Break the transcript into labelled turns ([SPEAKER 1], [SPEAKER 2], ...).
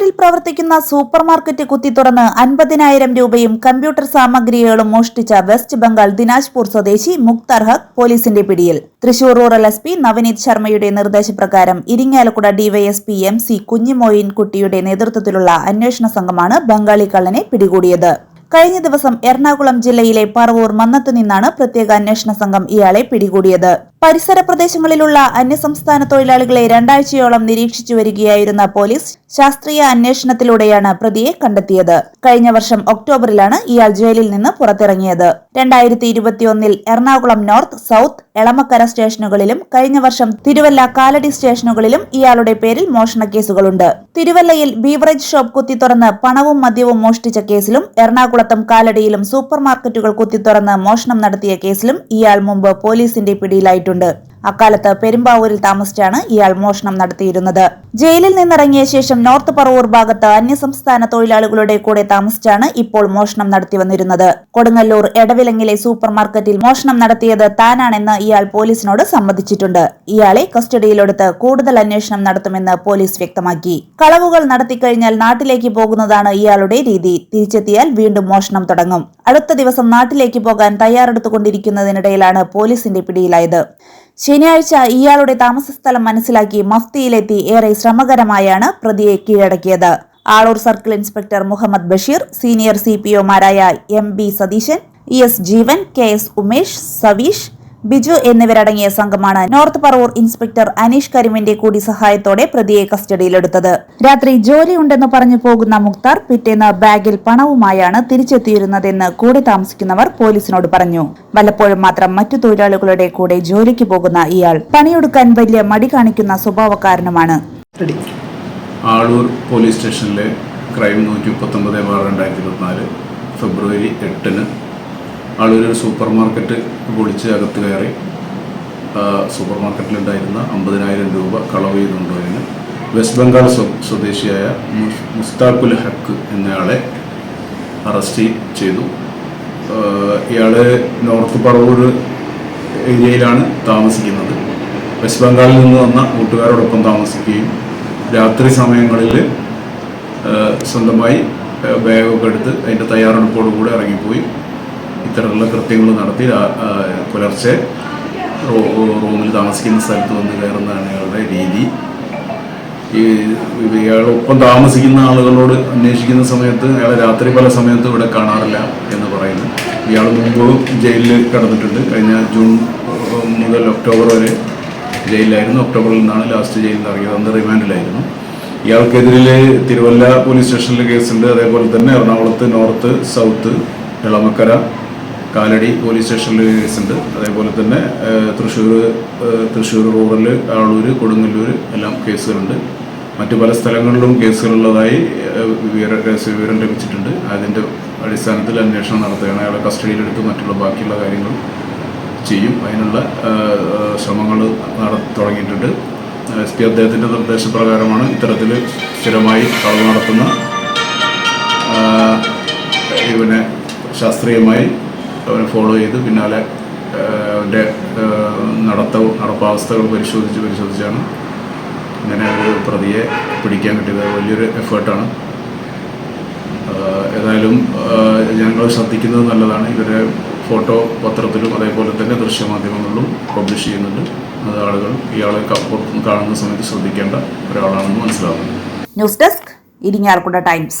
[SPEAKER 1] പെരുമ്പാവൂരിൽ പ്രവർത്തിക്കുന്ന super market കുത്തിത്തുറന്ന് അൻപതിനായിരം രൂപയും കമ്പ്യൂട്ടർ സാമഗ്രികളും മോഷ്ടിച്ച വെസ്റ്റ് ബംഗാൾ ദിനാജ്പൂർ സ്വദേശി മുക്താർ ഹക്ക് പോലീസിന്റെ പിടിയിൽ. Thrissur rural S P Navneet ശർമ്മയുടെ നിർദ്ദേശപ്രകാരം Irinjalakuda DYSP M C Kunhimoin കുട്ടിയുടെ നേതൃത്വത്തിലുള്ള അന്വേഷണ സംഘമാണ് ബംഗാളി കള്ളനെ പിടികൂടിയത്. കഴിഞ്ഞ ദിവസം എറണാകുളം ജില്ലയിലെ പറവൂർ മന്നത്തു നിന്നാണ് പ്രത്യേക അന്വേഷണ സംഘം ഇയാളെ പിടികൂടിയത്. പരിസര പ്രദേശങ്ങളിലുള്ള അന്യസംസ്ഥാന തൊഴിലാളികളെ രണ്ടാഴ്ചയോളം നിരീക്ഷിച്ചു വരികയായിരുന്ന പോലീസ് ശാസ്ത്രീയ അന്വേഷണത്തിലൂടെയാണ് പ്രതിയെ കണ്ടെത്തിയത്. കഴിഞ്ഞ വർഷം ഒക്ടോബറിലാണ് ഇയാൾ ജയിലിൽ നിന്ന് പുറത്തിറങ്ങിയത്. രണ്ടായിരത്തി ഇരുപത്തിയൊന്നിൽ എറണാകുളം നോർത്ത് സൗത്ത് എളമക്കര സ്റ്റേഷനുകളിലും കഴിഞ്ഞ വർഷം തിരുവല്ല കാലടി സ്റ്റേഷനുകളിലും ഇയാളുടെ പേരിൽ മോഷണ കേസുകളുണ്ട്. തിരുവല്ലയിൽ ബീവറേജ് ഷോപ്പ് കുത്തിത്തുറന്ന് പണവും മദ്യവും മോഷ്ടിച്ച കേസിലും എറണാകുളത്തും കാലടിയിലും സൂപ്പർ മാർക്കറ്റുകൾ കുത്തിത്തുറന്ന് മോഷണം നടത്തിയ കേസിലും ഇയാൾ മുമ്പ് പോലീസിന്റെ പിടിയിലായിട്ടുണ്ട്. നൽകിയിട്ടുണ്ട് അക്കാലത്ത് പെരുമ്പാവൂരിൽ താമസിച്ചാണ് ഇയാൾ മോഷണം നടത്തിയിരുന്നത്. ജയിലിൽ നിന്നിറങ്ങിയ ശേഷം നോർത്ത് പറവൂർ ഭാഗത്ത് അന്യസംസ്ഥാന തൊഴിലാളികളുടെ കൂടെ താമസിച്ചാണ് ഇപ്പോൾ മോഷണം നടത്തി വന്നിരുന്നത്. കൊടുങ്ങല്ലൂർ എടവിലങ്ങിലെ സൂപ്പർ മാർക്കറ്റിൽ മോഷണം നടത്തിയത് താനാണെന്ന് ഇയാൾ പോലീസിനോട് സമ്മതിച്ചിട്ടുണ്ട്. ഇയാളെ കസ്റ്റഡിയിലെടുത്ത് കൂടുതൽ അന്വേഷണം നടത്തുമെന്ന് പോലീസ് വ്യക്തമാക്കി. കളവുകൾ നടത്തിക്കഴിഞ്ഞാൽ നാട്ടിലേക്ക് പോകുന്നതാണ് ഇയാളുടെ രീതി. തിരിച്ചെത്തിയാൽ വീണ്ടും മോഷണം തുടങ്ങും. അടുത്ത ദിവസം നാട്ടിലേക്ക് പോകാൻ തയ്യാറെടുത്തുകൊണ്ടിരിക്കുന്നതിനിടയിലാണ് പോലീസിന്റെ പിടിയിലായത്. ശനിയാഴ്ച ഇയാളുടെ താമസസ്ഥലം മനസ്സിലാക്കി മഫ്തിയിലെത്തി ഏറെ ശ്രമകരമായാണ് പ്രതിയെ കീഴടക്കിയത്. Aloor circle inspector Muhammad Basheer senior C P ഒമാരായ M B Satheesan E S Jeevan K S Umesh Saveesh Biju എന്നിവരടങ്ങിയ സംഘമാണ് നോർത്ത് പറവൂർ ഇൻസ്പെക്ടർ അനീഷ് കരിമിന്റെ കൂടി സഹായത്തോടെ പ്രതിയെ കസ്റ്റഡിയിലെടുത്തത്. രാത്രി ജോലിയുണ്ടെന്ന് പറഞ്ഞു പോകുന്ന മുക്താർ പിറ്റേന്ന് ബാഗിൽ പണവുമായാണ് തിരിച്ചെത്തിയിരുന്നതെന്ന് കൂടെ താമസിക്കുന്നവർ പോലീസിനോട് പറഞ്ഞു. വല്ലപ്പോഴും മാത്രം മറ്റു തൊഴിലാളികളുടെ കൂടെ ജോലിക്ക് പോകുന്ന ഇയാൾ പണിയെടുക്കാൻ വലിയ മടി കാണിക്കുന്ന സ്വഭാവക്കാരനുമാണ്.
[SPEAKER 2] ആളൂർ പോലീസ് സ്റ്റേഷനിലെ ക്രൈം നൂറ്റി മുപ്പത്തൊമ്പത് ബാർ രണ്ടായിരത്തി ഇരുപത്തിനാല് ഫെബ്രുവരി എട്ടിന് ആളൂർ ഒരു സൂപ്പർ മാർക്കറ്റ് പൊളിച്ച് അകത്ത് കയറി. സൂപ്പർ മാർക്കറ്റിലുണ്ടായിരുന്ന അമ്പതിനായിരം രൂപ കളവ് എന്ന് വെസ്റ്റ് ബംഗാൾ സ്വ- സ്വദേശിയായ മുസ്- മുസ്താഖുൽ ഹക്ക് എന്നയാളെ അറസ്റ്റ് ചെയ്തു. ഇയാൾ നോർത്ത് പറവൂർ ഏരിയയിലാണ് താമസിക്കുന്നത്. വെസ്റ്റ് ബംഗാളിൽ നിന്ന് വന്ന കൂട്ടുകാരോടൊപ്പം താമസിക്കുകയും രാത്രി സമയങ്ങളിൽ സ്വന്തമായി ബാഗൊക്കെ എടുത്ത് അതിന്റെ തയ്യാറെടുപ്പോടുകൂടി ഇറങ്ങിപ്പോയി. ഇത്തരത്തിലുള്ള കൃത്യങ്ങൾ നടത്തി പുലർച്ചെ റൂമിൽ താമസിക്കുന്ന സ്ഥലത്ത് വന്ന് കയറുന്നതാണ് ഇയാളുടെ രീതി. ഈ ഇയാളൊപ്പം താമസിക്കുന്ന ആളുകളോട് അന്വേഷിക്കുന്ന സമയത്ത് അയാളെ രാത്രി പല സമയത്തും ഇവിടെ കാണാറില്ല എന്ന് പറയുന്നു. ഇയാൾ മുമ്പ് ജയിലിൽ കടന്നിട്ടുണ്ട്. കഴിഞ്ഞ ജൂൺ മുതൽ ഒക്ടോബർ വരെ ജയിലിലായിരുന്നു. ഒക്ടോബറിൽ നിന്നാണ് ലാസ്റ്റ് ജയിലിൽ ഇറങ്ങിയത്. അന്ന് റിമാൻഡിലായിരുന്നു. ഇയാൾക്കെതിരെ തിരുവല്ല പോലീസ് സ്റ്റേഷനിൽ കേസുണ്ട്. അതേപോലെ തന്നെ എറണാകുളത്ത് north south Elamakkara Kalady police സ്റ്റേഷനിൽ കേസുണ്ട്. അതേപോലെ തന്നെ തൃശ്ശൂർ തൃശ്ശൂർ റൂറൽ ആളൂർ കൊടുങ്ങല്ലൂർ എല്ലാം കേസുകളുണ്ട്. മറ്റു പല സ്ഥലങ്ങളിലും കേസുകളുള്ളതായി വിവര കേസ് വിവരം ലഭിച്ചിട്ടുണ്ട്. അതിന്റെ അടിസ്ഥാനത്തിൽ അന്വേഷണം നടത്തുകയാണ്. അയാളെ കസ്റ്റഡിയിലെടുത്ത് മറ്റുള്ള ബാക്കിയുള്ള കാര്യങ്ങൾ ചെയ്യും. അതിനുള്ള ശ്രമങ്ങൾ തുടങ്ങിയിട്ടുണ്ട്. എസ് പി അദ്ദേഹത്തിന്റെ നിർദ്ദേശപ്രകാരമാണ് ഇത്തരത്തിൽ സ്ഥിരമായി കളവ് നടത്തുന്ന ഇവനെ ശാസ്ത്രീയമായി അവനെ ഫോളോ ചെയ്ത് പിന്നാലെ അവന്റെ നടത്തവും നടപ്പാവസ്ഥകൾ പരിശോധിച്ച് പരിശോധിച്ചാണ് ഇങ്ങനെ ഒരു പ്രതിയെ പിടിക്കാൻ കിട്ടിയത്. വലിയൊരു എഫേർട്ടാണ്. ഏതായാലും ഞങ്ങൾ ശ്രദ്ധിക്കുന്നത് നല്ലതാണ്. ഇവരെ ഫോട്ടോ പത്രത്തിലും അതേപോലെ തന്നെ ദൃശ്യമാധ്യമങ്ങളിലും പബ്ലിഷ് ചെയ്യുന്നുണ്ട്. അത് ആളുകൾ ഇയാളെ കാണുന്ന സമയത്ത് ശ്രദ്ധിക്കേണ്ട ഒരാളാണെന്ന് മനസ്സിലാവുന്നു.
[SPEAKER 1] News desk Irinjalakuda Times.